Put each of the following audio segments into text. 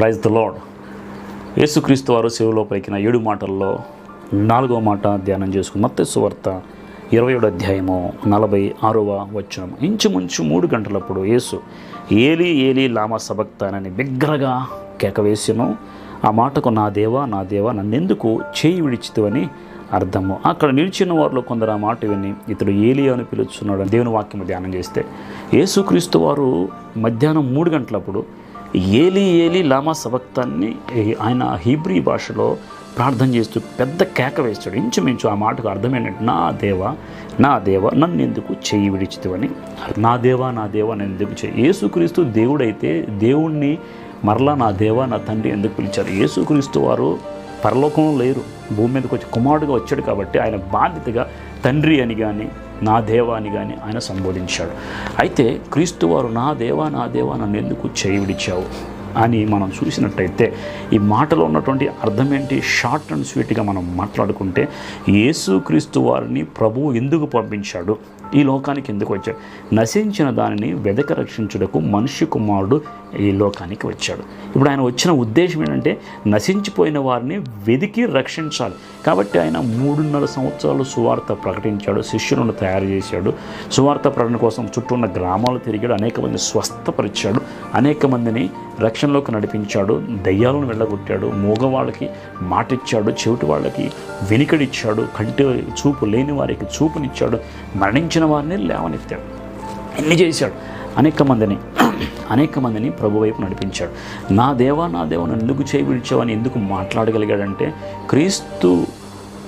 Praise the lord యేసుక్రీస్తు వారు సేవలో పలికిన ఏడు మాటల్లో నాలుగో మాట ధ్యానం చేసుకుని మత్త సువార్త ఇరవై ఏడు అధ్యాయము నలభై ఆరవ వచనం ఇంచుమించు మూడు గంటలప్పుడు యేసు ఏలి ఏలి లామా సబక్తానని బిగ్గరగా కేకవేసిను. ఆ మాటకు నా దేవా నా దేవా నన్నెందుకు చేయి విడిచితువని అర్థము. అక్కడ నిలిచిన వారిలో కొందరు ఆ మాట విని ఇతడు ఏలి అని పిలుచున్నాడు దేవుని వాక్యం ధ్యానం చేస్తే యేసుక్రీస్తు వారు మధ్యాహ్నం మూడు గంటలప్పుడు ఏలి ఏలి లామా సబక్తాన్ని ఆయన హీబ్రీ భాషలో ప్రార్థన చేస్తూ పెద్ద కేక వేస్తాడు. ఇంచుమించు ఆ మాటకు అర్థమైనట్టు నా దేవ నా దేవ నన్ను ఎందుకు చెయ్యి విడిచితివని? నా దేవా నా దేవా నన్ను ఎందుకు చెయ్యి? యేసుక్రీస్తు దేవుడైతే దేవుణ్ణి మరలా నా దేవా నా తండ్రి ఎందుకు పిలిచారు? యేసుక్రీస్తు వారు పరలోకంలో లేరు. భూమి మీదకి వచ్చి కుమారుడుగా వచ్చాడు కాబట్టి ఆయన బాధ్యతగా తండ్రి అని కానీ నా దేవా అని కానీ ఆయన సంబోధించాడు. అయితే క్రీస్తు వారు నా దేవా నా దేవా నన్ను ఎందుకు చేయి అని మనం చూసినట్టయితే ఈ మాటలో ఉన్నటువంటి అర్థం ఏంటి షార్ట్ అండ్ స్వీట్గా మనం మాట్లాడుకుంటే యేసుక్రీస్తు వారిని ప్రభువు ఎందుకు పంపించాడు? ఈ లోకానికి ఎందుకు వచ్చాడు? నశించిన దానిని వెదక రక్షించుటకు మనిషి కుమారుడు ఈ లోకానికి వచ్చాడు. ఇప్పుడు ఆయన వచ్చిన ఉద్దేశం ఏంటంటే నశించిపోయిన వారిని వెదికి రక్షించాలి. కాబట్టి ఆయన మూడున్నర సంవత్సరాలు సువార్త ప్రకటించాడు శిష్యులను తయారు చేశాడు. సువార్త ప్రకటన కోసం చుట్టూ ఉన్న గ్రామాలు తిరిగాడు అనేక మంది స్వస్థపరిచాడు అనేక మందిని రక్షణలోకి నడిపించాడు దయ్యాలను వెళ్ళగొట్టాడు మూగవాళ్ళకి మాటిచ్చాడు చెవిటి వాళ్ళకి వెనుకడిచ్చాడు కంటి చూపు లేని వారికి చూపునిచ్చాడు మరణించిన వారిని లేవనెత్తాడు. ఎన్ని చేశాడు? అనేక మందిని అనేక మందిని ప్రభు వైపు నడిపించాడు. నా దేవా నా దేవా ఎందుకు చేయి ఎందుకు మాట్లాడగలిగాడంటే క్రీస్తు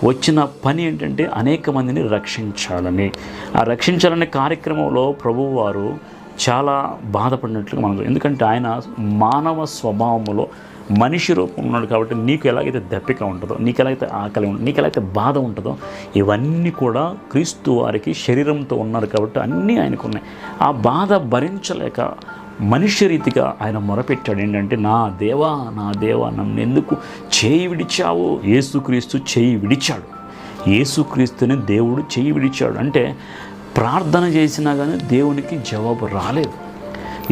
వచ్చిన పని ఏంటంటే అనేక మందిని రక్షించాలని. ఆ రక్షించాలనే కార్యక్రమంలో ప్రభువు వారు చాలా బాధపడినట్లుగా మనం ఎందుకంటే ఆయన మానవ స్వభావంలో మనిషి రూపం ఉన్నాడు కాబట్టి నీకు ఎలాగైతే దప్పిక ఉంటుందో నీకు ఎలాగైతే ఆకలి ఉంటుందో నీకు ఎలాగైతే బాధ ఉంటుందో ఇవన్నీ కూడా క్రీస్తు వారికి శరీరంతో ఉన్నారు కాబట్టి అన్నీ ఆయనకు ఉన్నాయి. ఆ బాధ భరించలేక మనిషి రీతిగా ఆయన మొరపెట్టాడు ఏంటంటే నా దేవా నా దేవా నన్ను ఎందుకు చేయి విడిచావు? యేసుక్రీస్తు చేయి విడిచాడు. యేసుక్రీస్తుని దేవుడు చేయి విడిచాడు. అంటే ప్రార్థన చేసినా కానీ దేవునికి జవాబు రాలేదు.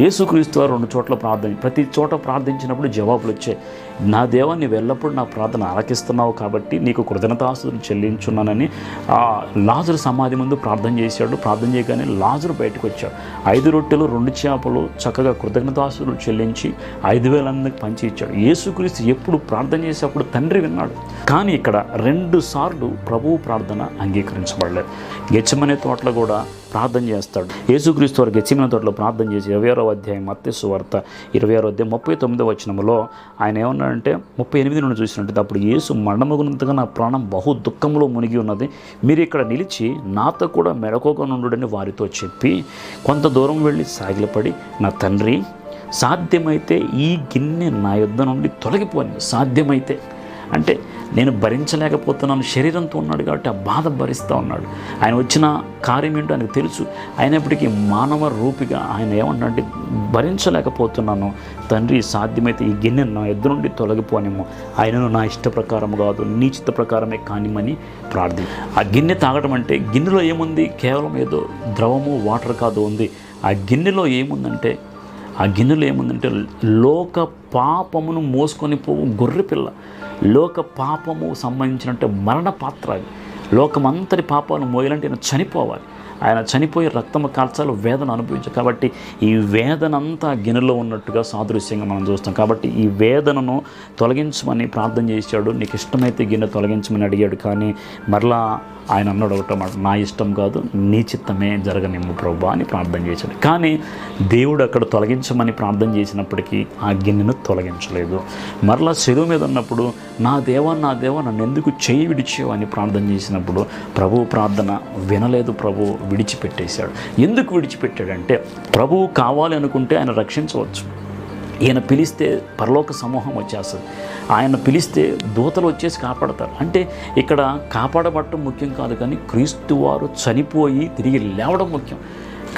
యేసుక్రీస్తు వారు రెండు చోట్ల ప్రార్థన ప్రతి చోట ప్రార్థించినప్పుడు జవాబులు వచ్చాయి నా దేవా నీవు ఎల్లప్పుడూ నా ప్రార్థన ఆలకిస్తున్నావు కాబట్టి నీకు కృతజ్ఞతాస్తులు చెల్లించున్నానని లాజరు సమాధి ముందు ప్రార్థన చేశాడు. ప్రార్థన చేయగానే లాజరు బయటకు వచ్చాడు. ఐదు రొట్టెలు రెండు చేపలు చక్కగా కృతజ్ఞతాస్తులు చెల్లించి ఐదు వేలందరికి పంచి ఇచ్చాడు. యేసుక్రీస్తు ఎప్పుడు ప్రార్థన చేసేప్పుడు తండ్రి విన్నాడు. కానీ ఇక్కడ రెండు సార్లు ప్రభువు ప్రార్థన అంగీకరించబడలేదు. గెచ్చమనే తోటలో కూడా ప్రార్థన చేస్తాడు. యేసుక్రీస్తు వారు గెచ్చిమిన తోటలో ప్రార్థన చేసి ఇరవై ఆరో అధ్యాయం మత్స్సు వార్త ఇరవై ఆరో అధ్యాయం ముప్పై తొమ్మిదో వచనములో ఆయన అంటే ముప్పై ఎనిమిది నుండి చూసినట్టు అప్పుడు యేసు మరణమగునంతగా నా ప్రాణం బహు దుఃఖంలో మునిగి ఉన్నది. మీరు ఇక్కడ నిలిచి నాతో కూడా మెడకోక నుండుడని వారితో చెప్పి కొంత దూరం వెళ్ళి సాగిలపడి నా తండ్రి సాధ్యమైతే ఈ గిన్నె నా యుద్ధ నుండి తొలగిపోని సాధ్యమైతే అంటే నేను భరించలేకపోతున్నాను శరీరంతో ఉన్నాడు కాబట్టి ఆ బాధ భరిస్తూ ఉన్నాడు. ఆయన వచ్చిన కార్యం ఏంటో ఆయనకు తెలుసు. అయినప్పటికీ మానవ రూపిగా ఆయన ఏమంటే భరించలేకపోతున్నాను. తండ్రి సాధ్యమైతే ఈ గిన్నె నా ఎద్దు నుండి తొలగిపోనేమో ఆయనను నా ఇష్ట ప్రకారం కాదు నీ చిత్త ప్రకారమే కానిమని ప్రార్థి ఆ గిన్నె తాగడం అంటే గిన్నెలో ఏముంది? కేవలం ఏదో ద్రవము వాటర్ కాదు ఉంది. ఆ గిన్నెలో ఏముందంటే ఆ గిన్నెలో ఏముందంటే లోక పాపమును మోసుకొని పోవు గొర్రె పిల్ల. లోక పాపము సంబంధించినట్టు మరణ పాత్ర అది. లోకమంతటి పాపాలను మోయాలంటే నేను చనిపోవాలి. ఆయన చనిపోయి రక్తము కాల్చాలో వేదన అనుభవించాలి కాబట్టి ఈ వేదన అంతా గిన్నెలో ఉన్నట్టుగా సాదృశ్యంగా మనం చూస్తాం. కాబట్టి ఈ వేదనను తొలగించమని ప్రార్థన చేశాడు. నీకు ఇష్టమైతే గిన్నె తొలగించమని అడిగాడు. కానీ మరలా ఆయన అన్నాడు ఒకటమాట నా ఇష్టం కాదు నీ చిత్తమే జరగనిమ్ము ప్రభు అని ప్రార్థన చేశాడు. కానీ దేవుడు అక్కడ తొలగించమని ప్రార్థన చేసినప్పటికీ ఆ గిన్నెను తొలగించలేదు. మరలా చెరువు మీద ఉన్నప్పుడు నా దేవా నా దేవా నన్ను ఎందుకు చేయి విడిచావు అని ప్రార్థన చేసినప్పుడు ప్రభు ప్రార్థన వినలేదు ప్రభు విడిచిపెట్టేశాడు. ఎందుకు విడిచిపెట్టాడంటే ప్రభువు కావాలి అనుకుంటే ఆయన రక్షించవచ్చు. ఈయన పిలిస్తే పరలోక సమూహం వచ్చేస్తుంది. ఆయన పిలిస్తే దూతలు వచ్చేసి కాపాడతారు. అంటే ఇక్కడ కాపాడబడటం ముఖ్యం కాదు కానీ క్రీస్తు వారు చనిపోయి తిరిగి లేవడం ముఖ్యం.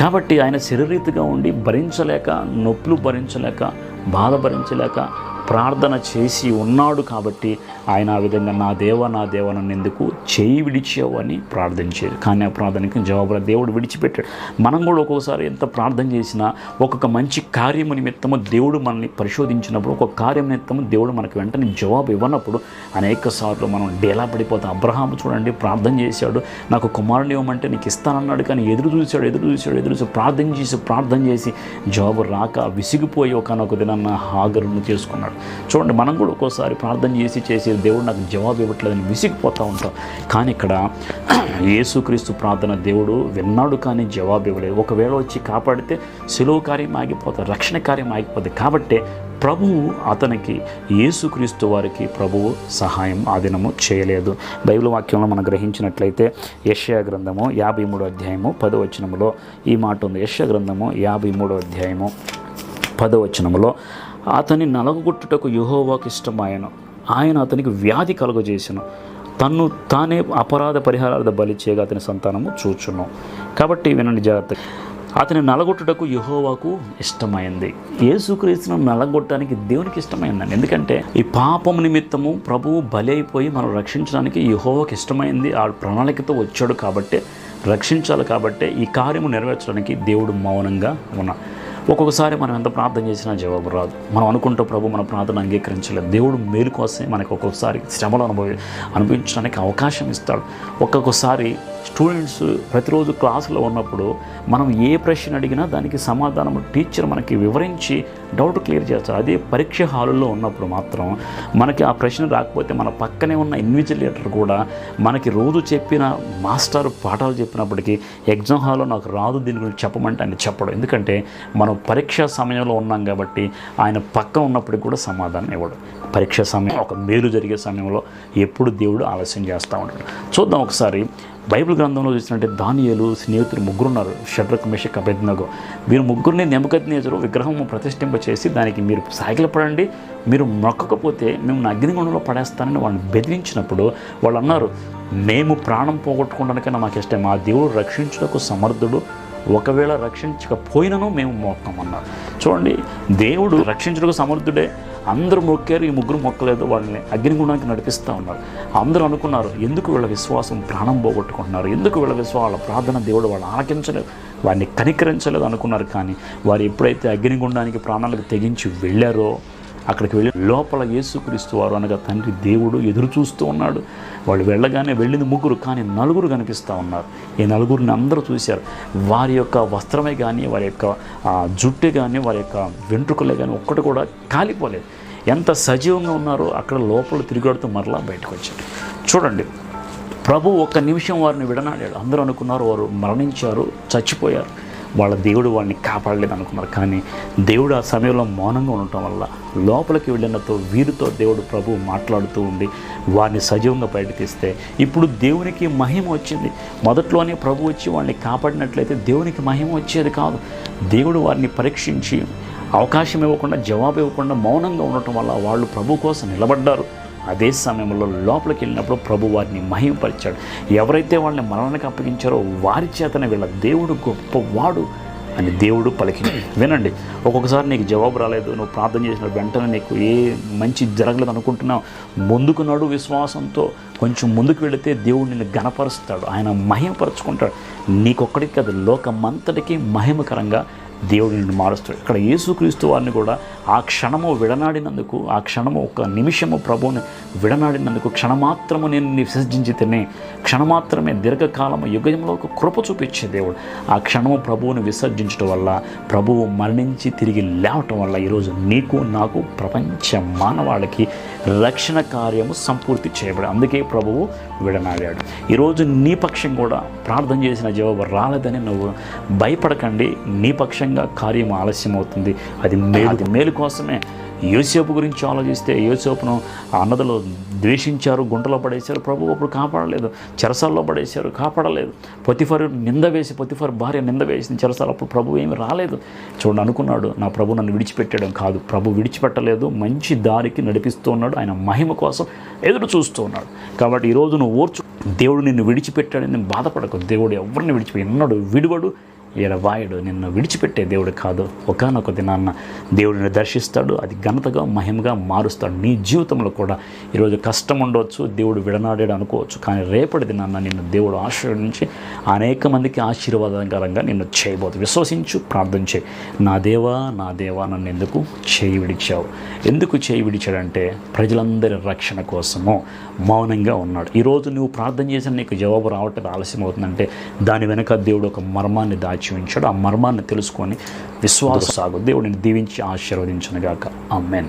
కాబట్టి ఆయన శరీరీతిగా ఉండి భరించలేక నొప్పులు భరించలేక బాధ భరించలేక ప్రార్థన చేసి ఉన్నాడు కాబట్టి ఆయన ఆ విధంగా నా దేవ నా దేవ నన్ను ఎందుకు చేయి విడిచావు అని ప్రార్థించారు. కానీ ఆ ప్రార్థనకి జవాబు దేవుడు విడిచిపెట్టాడు. మనం కూడా ఒక్కొక్కసారి ఎంత ప్రార్థన చేసినా ఒక్కొక్క మంచి కార్యము నిమిత్తము దేవుడు మనల్ని పరిశోధించినప్పుడు ఒక కార్యం నిమిత్తము దేవుడు మనకు వెంటనే జవాబు ఇవ్వనప్పుడు అనేక సార్లు మనం డేలా పడిపోతాం. అబ్రహాం చూడండి ప్రార్థన చేశాడు. నాకు కుమారుని ఇవ్వమంటే నీకు ఇస్తానన్నాడు. కానీ ఎదురు చూశాడు ఎదురు చూశాడు ఎదురు చూసి ప్రార్థన చేసి ప్రార్థన చేసి జవాబు రాక విసిగిపోయి ఒకనొక దినాన్న హాగరును చేసుకున్నాడు. చూడండి మనం కూడా ఒక్కోసారి ప్రార్థన చేసి చేసి దేవుడు నాకు జవాబు ఇవ్వట్లేదని విసిగిపోతూ ఉంటాం. కానీ ఇక్కడ యేసుక్రీస్తు ప్రార్థన దేవుడు విన్నాడు కానీ జవాబు ఇవ్వలేదు. ఒకవేళ వచ్చి కాపాడితే సెలవు కార్యం ఆగిపోతుంది రక్షణ కార్యం ఆగిపోతుంది కాబట్టే ప్రభువు అతనికి యేసుక్రీస్తు వారికి ప్రభువు సహాయం ఆదినము చేయలేదు. బైబిల్ వాక్యంలో మనం గ్రహించినట్లయితే యష్యా గ్రంథము యాభై మూడో అధ్యాయము పదవచనములో ఈ మాట ఉంది. యష్యా గ్రంథము యాభై మూడో అధ్యాయము పదవచనములో అతని నలగొట్టుటకు యుహోవాకు ఇష్టమాయను. ఆయన అతనికి వ్యాధి కలుగజేసను. తన్ను తానే అపరాధ పరిహారార్థ బలి చేయగా అతని సంతానము చూచును. కాబట్టి వినండి జాగ్రత్త అతని నలగొట్టుటకు యహోవాకు ఇష్టమైంది. యేసుక్రీస్తును నలగొట్టడానికి దేవునికి ఇష్టమైందండి. ఎందుకంటే ఈ పాపం నిమిత్తము ప్రభువు బలి అయిపోయి మనం రక్షించడానికి యహోవాకు ఇష్టమైంది. ఆ ప్రణాళికతో వచ్చాడు కాబట్టి రక్షించాలి కాబట్టి ఈ కార్యము నెరవేర్చడానికి దేవుడు మౌనంగా ఉన్నాడు ఒక్కొక్కసారి మనం ఎంత ప్రార్థన చేసినా జవాబు రాదు. మనం అనుకుంటూ ప్రభు మన ప్రార్థన అంగీకరించలేదు దేవుడు మేలు కోసం మనకు ఒక్కొక్కసారి శ్రమలు అనుభవి అనుభవించడానికి అవకాశం ఇస్తాడు. ఒక్కొక్కసారి స్టూడెంట్స్ ప్రతిరోజు క్లాసులో ఉన్నప్పుడు మనం ఏ ప్రశ్న అడిగినా దానికి సమాధానం టీచర్ మనకి వివరించి డౌట్ క్లియర్ చేస్తారు. అదే పరీక్ష హాలులో ఉన్నప్పుడు మాత్రం మనకి ఆ ప్రశ్న రాకపోతే మన పక్కనే ఉన్న ఇన్విజిలేటర్ కూడా మనకి రోజు చెప్పిన మాస్టర్ పాఠాలు చెప్పినప్పటికీ ఎగ్జామ్ హాల్లో నాకు రాదు దీని గురించి చెప్పమంటే ఆయన చెప్పడం. ఎందుకంటే మనం పరీక్షా సమయంలో ఉన్నాం కాబట్టి ఆయన పక్కన ఉన్నప్పటికి కూడా సమాధానం ఇవ్వడు. పరీక్ష సమయం ఒక మేలు జరిగే సమయంలో ఎప్పుడు దేవుడు ఆలస్యం చేస్తూ ఉంటాడు. చూద్దాం ఒకసారి బైబిల్ గ్రంథంలో చూసినట్టే దానియలు స్నేహితులు ముగ్గురు ఉన్నారు షడ్రక్ మెషక్ అభెజ్ఞగో మీరు ముగ్గురిని నెమకద్నేజరు విగ్రహం ప్రతిష్ఠింప చేసి దానికి మీరు సాగిల పడండి మీరు మొక్కకపోతే మేము నా అగ్నిగుండంలో పడేస్తానని వాళ్ళని బెదిరించినప్పుడు వాళ్ళు అన్నారు మేము ప్రాణం పోగొట్టుకోవడానికైనా మాకు ఇష్టం. మా దేవుడు రక్షించుటకు సమర్థుడు. ఒకవేళ రక్షించకపోయినను మేము మోక్కమన్నారు చూడండి దేవుడు రక్షించుటకు సమర్థుడే. అందరూ మొక్కారు ఈ ముగ్గురు మొక్కలేదు వాళ్ళని అగ్నిగుండానికి నడిపిస్తూ ఉన్నారు. అందరూ అనుకున్నారు ఎందుకు వీళ్ళ విశ్వాసం ప్రాణం పోగొట్టుకుంటున్నారు? ఎందుకు వీళ్ళ విశ్వాసం వాళ్ళ ప్రార్థన దేవుడు వాళ్ళు ఆలకించలేదు? వారిని కనికరించలేదు అనుకున్నారు కానీ వారు ఎప్పుడైతే అగ్నిగుండానికి ప్రాణాలకు తెగించి వెళ్ళారో అక్కడికి వెళ్ళి లోపల యేసుక్రీస్తు వారు అనగా తండ్రి దేవుడు ఎదురు చూస్తూ ఉన్నాడు. వాళ్ళు వెళ్ళగానే వెళ్ళింది ముగ్గురు కానీ నలుగురు కనిపిస్తూ ఉన్నారు. ఈ నలుగురిని అందరూ చూశారు. వారి యొక్క వస్త్రమే కానీ వారి యొక్క జుట్టే కానీ వారి యొక్క వెంట్రుకలే కానీ ఒక్కటి కూడా కాలిపోలేదు. ఎంత సజీవంగా ఉన్నారో అక్కడ లోపల తిరిగాడుతూ మరలా బయటకు వచ్చారు. చూడండి ప్రభు ఒక్క నిమిషం వారిని విడనాడాడు. అందరూ అనుకున్నారు వారు మరణించారు చచ్చిపోయారు. వాళ్ళ దేవుడు వాడిని కాపాడలేదు అనుకున్నారు. కానీ దేవుడు ఆ సమయంలో మౌనంగా ఉండటం వల్ల లోపలికి వెళ్ళినతో వీరితో దేవుడు ప్రభు మాట్లాడుతూ ఉండి వారిని సజీవంగా బయట తీస్తే ఇప్పుడు దేవునికి మహిమ వచ్చింది. మొదట్లోనే ప్రభు వచ్చి వాడిని కాపాడినట్లయితే దేవునికి మహిమ వచ్చేది కాదు. దేవుడు వారిని పరీక్షించి అవకాశం ఇవ్వకుండా జవాబు ఇవ్వకుండా మౌనంగా ఉండటం వల్ల వాళ్ళు ప్రభు కోసం నిలబడ్డారు. అదే సమయంలో లోపలికి వెళ్ళినప్పుడు ప్రభు వారిని మహిమపరిచాడు ఎవరైతే వాళ్ళని మరణానికి అప్పగించారో వారి చేతనే వీళ్ళ దేవుడు గొప్పవాడు అని దేవుడు పలికింది వినండి ఒక్కొక్కసారి నీకు జవాబు రాలేదు నువ్వు ప్రార్థన చేసిన వెంటనే నీకు ఏ మంచి జరగలేదు అనుకుంటున్నావు. ముందుకు నడు విశ్వాసంతో కొంచెం ముందుకు వెళితే దేవుడు నిన్ను గణపరుస్తాడు ఆయన మహిమపరచుకుంటాడు నీకొక్కడికి అది లోకమంతటికి మహిమకరంగా దేవుడు నిన్ను మారుస్తాడు. ఇక్కడ యేసుక్రీస్తు వారిని కూడా ఆ క్షణము విడనాడినందుకు ఆ క్షణము ఒక నిమిషము ప్రభువుని విడనాడినందుకు క్షణమాత్రము నేను విసర్జించి తినే క్షణమాత్రమే దీర్ఘకాలము యుగంలో ఒక కృప చూపించే దేవుడు. ఆ క్షణము ప్రభువుని విసర్జించడం వల్ల ప్రభువు మరణించి తిరిగి లేవటం వల్ల ఈరోజు నీకు నాకు ప్రపంచ మానవాళికి రక్షణ కార్యము సంపూర్తి చేయబడి అందుకే ప్రభువు విడనాడాడు. ఈరోజు నీ పక్షం కూడా ప్రార్థన చేసిన జవాబు రాలేదని నువ్వు భయపడకండి. నీ పక్షంగా కార్యం ఆలస్యం అవుతుంది అది మేలు మేలు కోసమే. యోసేపు గురించి ఆలోచిస్తే యోసేపును ఆ అన్నదలో ద్వేషించారు గుంటలో పడేశారు. ప్రభు అప్పుడు కాపాడలేదు చెరసాల్లో పడేశారు కాపాడలేదు. పొతిఫర్ నింద వేసి పొతిఫర్ భార్య నింద వేసింది చెరసాల. అప్పుడు ప్రభు ఏమి రాలేదు. చూడండి అనుకున్నాడు నా ప్రభు నన్ను విడిచిపెట్టడం కాదు. ప్రభు విడిచిపెట్టలేదు మంచి దారికి నడిపిస్తూ ఉన్నాడు. ఆయన మహిమ కోసం ఎదురు చూస్తూ ఉన్నాడు. కాబట్టి ఈరోజు నువ్వు ఓర్చు దేవుడు నిన్ను విడిచిపెట్టాడని బాధపడకు. దేవుడు ఎవరిని విడిచిపెట్టి ఎన్నడు విడువడు ఎడవాయుడు నిన్ను విడిచిపెట్టే దేవుడు కాదు. ఒకనొక దినాన్న దేవుడిని దర్శిస్తాడు. అది ఘనతగా మహిమగా మారుస్తాడు. నీ జీవితంలో కూడా ఈరోజు కష్టం ఉండవచ్చు దేవుడు విడనాడాడు అనుకోవచ్చు. కానీ రేపటి దినాన్న నిన్ను దేవుడు ఆశీర్వదించి అనేక మందికి ఆశీర్వాదకరంగా నిన్ను చేయబోతు. విశ్వసించు ప్రార్థన చేయి. నా దేవా నా దేవా నన్ను ఎందుకు చేయి విడిచావు? ఎందుకు చేయి విడిచాడంటే ప్రజలందరి రక్షణ కోసము మౌనంగా ఉన్నాడు. ఈరోజు నువ్వు ప్రార్థన చేసిన నీకు జవాబు రావటం ఆలస్యం అవుతుందంటే దాని వెనక దేవుడు ఒక మర్మాన్ని దాచి ఉంచాడు ఆ మర్మాన్ని తెలుసుకొని విశ్వాస సాగు. దేవుడిని దీవించి ఆశీర్వదించునుగాక. అమ్మెన్